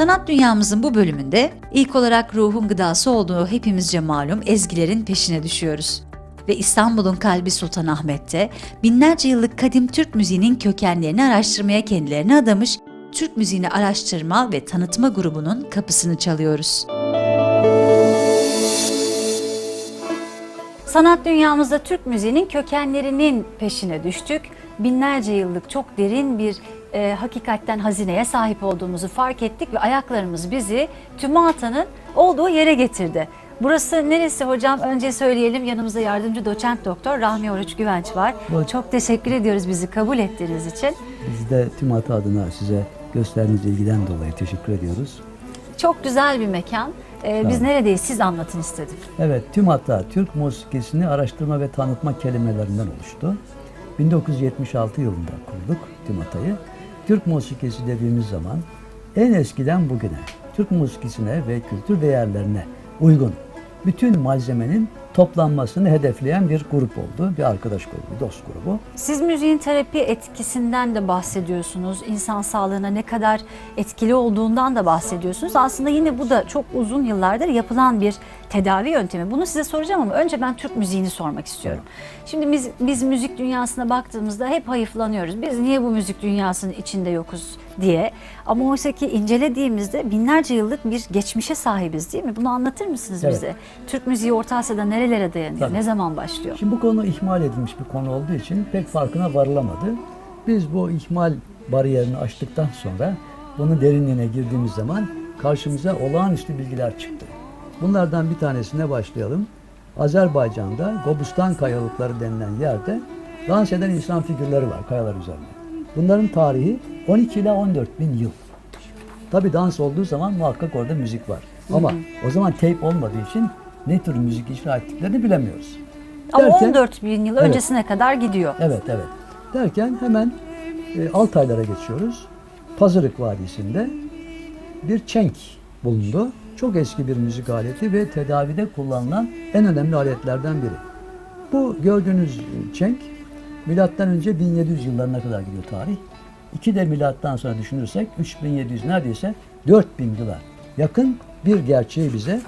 Sanat dünyamızın bu bölümünde ilk olarak ruhun gıdası olduğu hepimizce malum ezgilerin peşine düşüyoruz. Ve İstanbul'un kalbi Sultanahmet'te binlerce yıllık kadim Türk müziğinin kökenlerini araştırmaya kendilerini adamış Türk Müziğini Araştırma ve Tanıtma grubunun kapısını çalıyoruz. Sanat dünyamızda Türk müziğinin kökenlerinin peşine düştük. Binlerce yıllık çok derin bir e, hakikatten hazineye sahip olduğumuzu fark ettik ve ayaklarımız bizi TÜMATA'nın olduğu yere getirdi. Burası neresi hocam? Önce söyleyelim. Yanımızda yardımcı doçent doktor Rahmi Oruç Güvenç var. Evet. Çok teşekkür ediyoruz bizi kabul ettiğiniz için. Biz de tüm hata adına size gösterdiğiniz ilgiden dolayı teşekkür ediyoruz. Çok güzel bir mekan. E, biz Evet. neredeyiz? Siz anlatın istedim. Evet, tüm hata Türk musikisini araştırma ve tanıtma kelimelerinden oluştu. 1976 yılında kurduk tüm hatayı. Türk musikisi dediğimiz zaman en eskiden bugüne Türk musikisine ve kültür değerlerine uygun bütün malzemenin toplanmasını hedefleyen bir grup oldu. Bir arkadaş grubu, dost grubu. Siz müziğin terapi etkisinden de bahsediyorsunuz. İnsan sağlığına ne kadar etkili olduğundan da bahsediyorsunuz. Aslında yine bu da çok uzun yıllardır yapılan bir tedavi yöntemi. Bunu size soracağım ama önce ben Türk müziğini sormak istiyorum. Şimdi biz, biz müzik dünyasına baktığımızda hep hayıflanıyoruz. Biz niye bu müzik dünyasının içinde yokuz diye. Ama oysa ki incelediğimizde binlerce yıllık bir geçmişe sahibiz değil mi? Bunu anlatır mısınız Evet. bize? Türk müziği Orta Asya'da nerelere dayanıyor? Tabii. Ne zaman başlıyor? Şimdi bu konu ihmal edilmiş bir konu olduğu için pek farkına varılamadı. Biz bu ihmal bariyerini aştıktan sonra bunun derinliğine girdiğimiz zaman karşımıza olağanüstü bilgiler çıktı. Bunlardan bir tanesine başlayalım. Azerbaycan'da Gobustan kayalıkları denilen yerde dans eden insan figürleri var kayalar üzerinde. Bunların tarihi 12 ila 14 bin yıl. Tabi dans olduğu zaman muhakkak orada müzik var. Ama o zaman teyp olmadığı için ne tür müzik icra ettiklerini bilemiyoruz. Ama Derken- 14 bin yıl Evet. öncesine kadar gidiyor. Evet evet. Derken hemen e, Altaylara geçiyoruz. Pazarık Vadisi'nde bir çenk bulundu. Çok eski bir müzik aleti ve tedavide kullanılan en önemli aletlerden biri. Bu gördüğünüz çenk milattan önce 1700 yıllarına kadar gidiyor tarih. İki de milattan sonra düşünürsek 3700 neredeyse 4000 yıla yakın bir gerçeği bize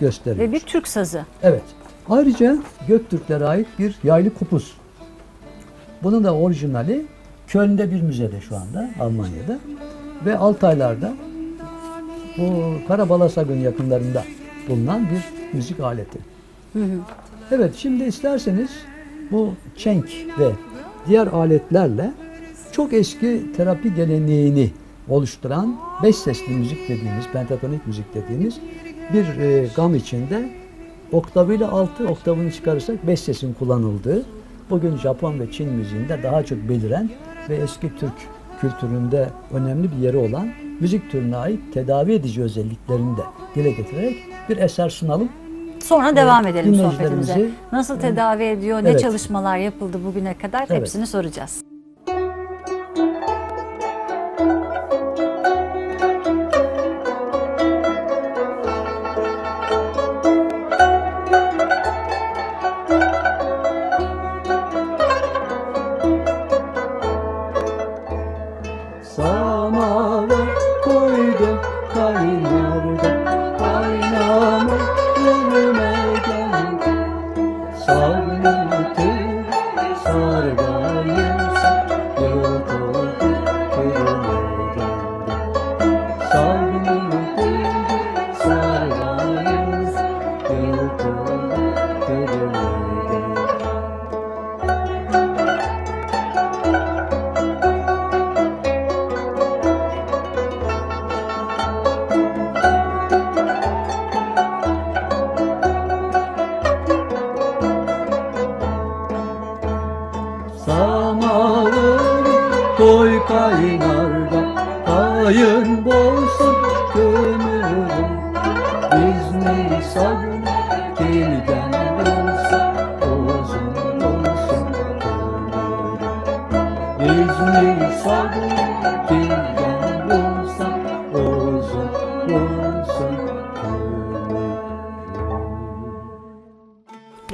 gösteriyor. Ve bir Türk sazı. Evet. Ayrıca Göktürklere ait bir yaylı kupus. Bunun da orijinali Köln'de bir müzede şu anda Almanya'da ve Altaylar'da bu Karabalasagın yakınlarında bulunan bir müzik aleti. Evet şimdi isterseniz bu çenk ve diğer aletlerle çok eski terapi geleneğini oluşturan beş sesli müzik dediğimiz, pentatonik müzik dediğimiz bir e, gam içinde oktavıyla altı oktavını çıkarırsak beş sesin kullanıldığı bugün Japon ve Çin müziğinde daha çok beliren ve eski Türk kültüründe önemli bir yeri olan müzik türüne ait tedavi edici özelliklerini de dile getirerek bir eser sunalım. Sonra devam Evet, edelim sohbetimize. Nasıl tedavi ediyor, ne Evet. çalışmalar yapıldı bugüne kadar Evet. hepsini soracağız.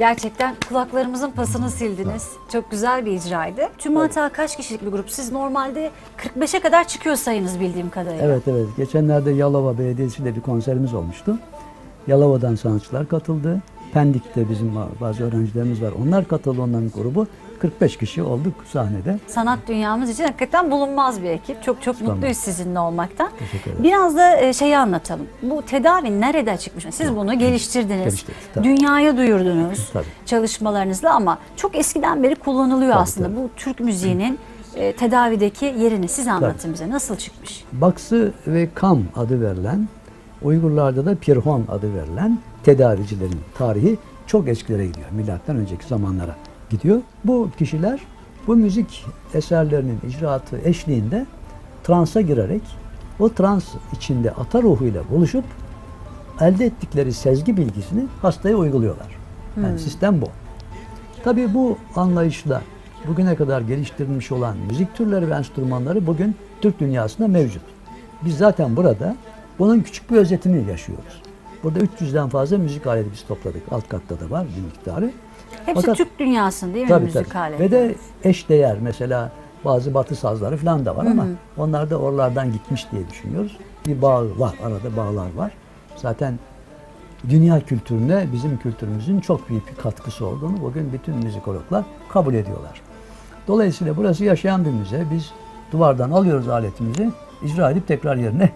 Gerçekten kulaklarımızın pasını sildiniz. Çok güzel bir icraydı. Tüm hata kaç kişilik bir grup? Siz normalde 45'e kadar çıkıyor sayınız bildiğim kadarıyla. Evet evet. Geçenlerde Yalova Belediyesi'nde bir konserimiz olmuştu. Yalova'dan sanatçılar katıldı. Pendik'te bizim bazı öğrencilerimiz var. Onlar katıldı onların grubu. 45 kişi olduk sahnede. Sanat dünyamız için hakikaten bulunmaz bir ekip. Çok çok Tamam. mutluyuz sizinle olmaktan. Teşekkür ederim. Biraz da e, şeyi anlatalım. Bu tedavi nerede çıkmış? Siz bunu geliştirdiniz. Geliştirdik, tabii. Dünyaya duyurdunuz Tabii. çalışmalarınızla ama çok eskiden beri kullanılıyor Tabii, aslında. tabii. Bu Türk müziğinin e, tedavideki yerini siz anlatın bize. Nasıl çıkmış? Baksı ve Kam adı verilen, Uygurlarda da Pirhon adı verilen tedavicilerin tarihi çok eskilere gidiyor. Milattan önceki zamanlara gidiyor. Bu kişiler bu müzik eserlerinin icraatı eşliğinde transa girerek o trans içinde ata ruhuyla buluşup elde ettikleri sezgi bilgisini hastaya uyguluyorlar. Yani sistem bu. Tabii bu anlayışla bugüne kadar geliştirilmiş olan müzik türleri ve enstrümanları bugün Türk dünyasında mevcut. Biz zaten burada bunun küçük bir özetini yaşıyoruz. Burada 300'den fazla müzik aleti biz topladık. Alt katta da var bir miktarı. Hepsi Fakat- Türk dünyasının değil mi Tabii, müzik tabii. aleti? Ve de eş değer mesela bazı batı sazları falan da var ama onlar da oralardan gitmiş diye düşünüyoruz. Bir bağ var, arada bağlar var. Zaten dünya kültürüne bizim kültürümüzün çok büyük bir katkısı olduğunu bugün bütün müzikologlar kabul ediyorlar. Dolayısıyla burası yaşayan bir müze. Biz duvardan alıyoruz aletimizi, icra edip tekrar yerine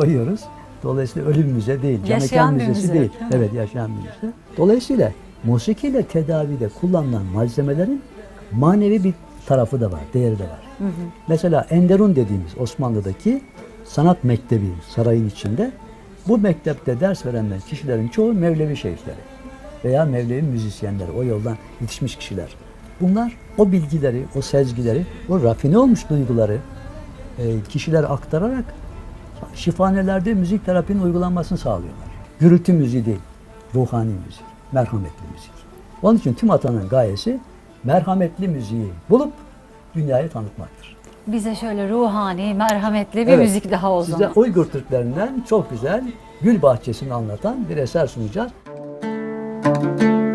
koyuyoruz. Dolayısıyla ölü bir müze değil, Yaşayan bir müzesi müze, değil. değil? Evet, yaşayan bir müze. Dolayısıyla musikiyle tedavide kullanılan malzemelerin manevi bir tarafı da var, değeri de var. Mesela Enderun dediğimiz Osmanlı'daki sanat mektebi sarayın içinde bu mektepte ders veren kişilerin çoğu Mevlevi şeyhleri veya Mevlevi müzisyenleri, o yoldan yetişmiş kişiler. Bunlar o bilgileri, o sezgileri, o rafine olmuş duyguları e, kişiler aktararak şifanelerde müzik terapinin uygulanmasını sağlıyorlar. Gürültü müziği değil, ruhani müzik, merhametli müzik. Onun için tüm atanın gayesi merhametli müziği bulup dünyaya tanıtmaktır. Bize şöyle ruhani, merhametli bir Evet. müzik daha o Size zaman. Uygur Türklerinden çok güzel Gül Bahçesi'ni anlatan bir eser sunacağız. Ha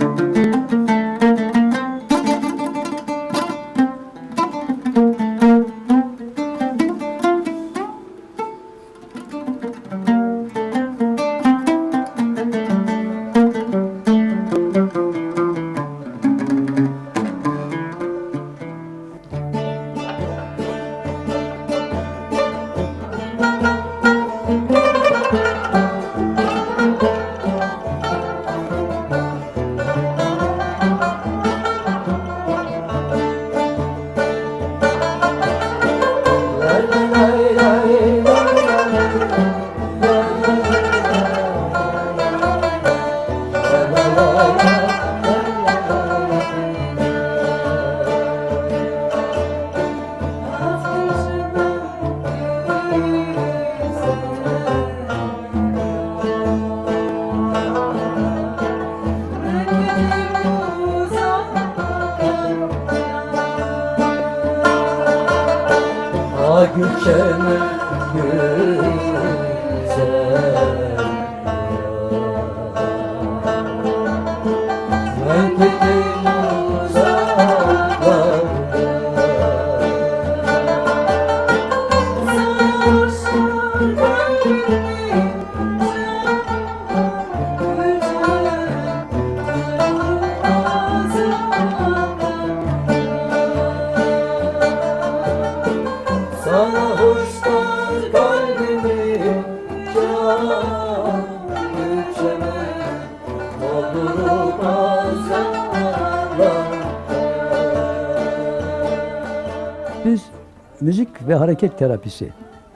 ve hareket terapisi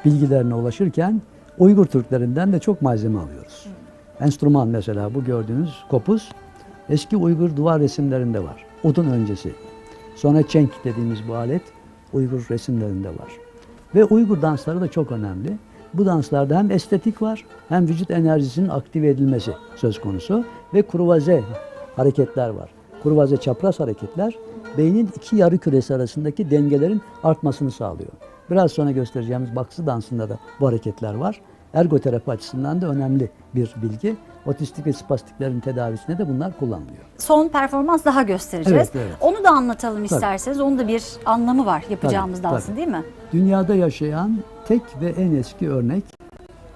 bilgilerine ulaşırken Uygur Türklerinden de çok malzeme alıyoruz. Enstrüman mesela bu gördüğünüz kopuz eski Uygur duvar resimlerinde var. Odun öncesi. Sonra çenk dediğimiz bu alet Uygur resimlerinde var. Ve Uygur dansları da çok önemli. Bu danslarda hem estetik var hem vücut enerjisinin aktive edilmesi söz konusu ve kurvaze hareketler var. Kurvaze çapraz hareketler beynin iki yarı küresi arasındaki dengelerin artmasını sağlıyor. Biraz sonra göstereceğimiz baksı dansında da bu hareketler var. Ergoterapi açısından da önemli bir bilgi. Otistik ve spastiklerin tedavisinde de bunlar kullanılıyor. Son performans daha göstereceğiz. Evet, evet. Onu da anlatalım isterseniz. Onun da bir anlamı var yapacağımız Tabii, dansın tabii. değil mi? Dünyada yaşayan tek ve en eski örnek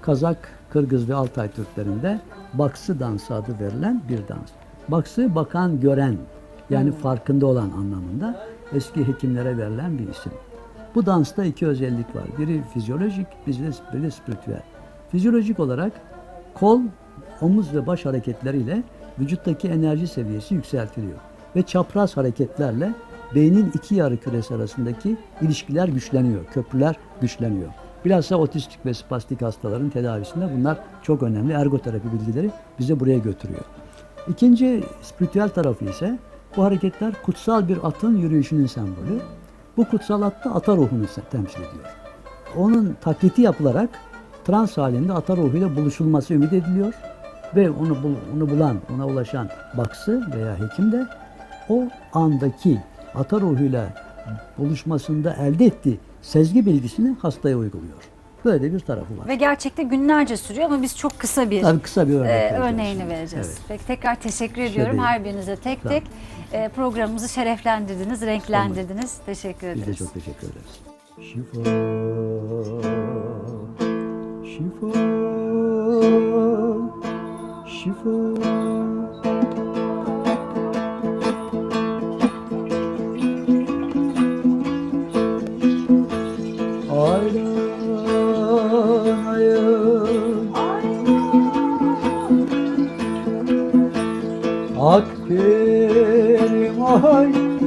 Kazak, Kırgız ve Altay Türklerinde baksı dansı adı verilen bir dans. Baksı bakan gören yani farkında olan anlamında eski hekimlere verilen bir isim. Bu dansta iki özellik var. Biri fizyolojik, biri de, spiritüel. Fizyolojik olarak kol, omuz ve baş hareketleriyle vücuttaki enerji seviyesi yükseltiliyor. Ve çapraz hareketlerle beynin iki yarı küresi arasındaki ilişkiler güçleniyor, köprüler güçleniyor. Bilhassa otistik ve spastik hastaların tedavisinde bunlar çok önemli. Ergoterapi bilgileri bize buraya götürüyor. İkinci spiritüel tarafı ise bu hareketler kutsal bir atın yürüyüşünün sembolü. Bu kutsal at da ata ruhunu temsil ediyor. Onun taklidi yapılarak trans halinde ata ruhuyla buluşulması ümit ediliyor. Ve onu, onu bulan, ona ulaşan baksı veya hekim de o andaki ata ruhuyla buluşmasında elde ettiği sezgi bilgisini hastaya uyguluyor. Böyle bir tarafı var. Ve gerçekte günlerce sürüyor ama biz çok kısa bir Tabii kısa bir örnek e, vereceğiz örneğini şimdi. vereceğiz. Evet. Peki tekrar teşekkür şey ediyorum değil. her birinize tek Tamam. tek. E, programımızı şereflendirdiniz, renklendirdiniz. Teşekkür ederiz. Biz de çok teşekkür ederiz. Şifa, ay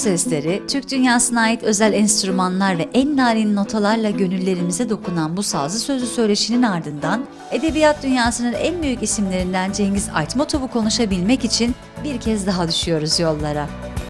sesleri, Türk dünyasına ait özel enstrümanlar ve en narin notalarla gönüllerimize dokunan bu sazlı sözlü söyleşinin ardından edebiyat dünyasının en büyük isimlerinden Cengiz Aytmatov'u konuşabilmek için bir kez daha düşüyoruz yollara.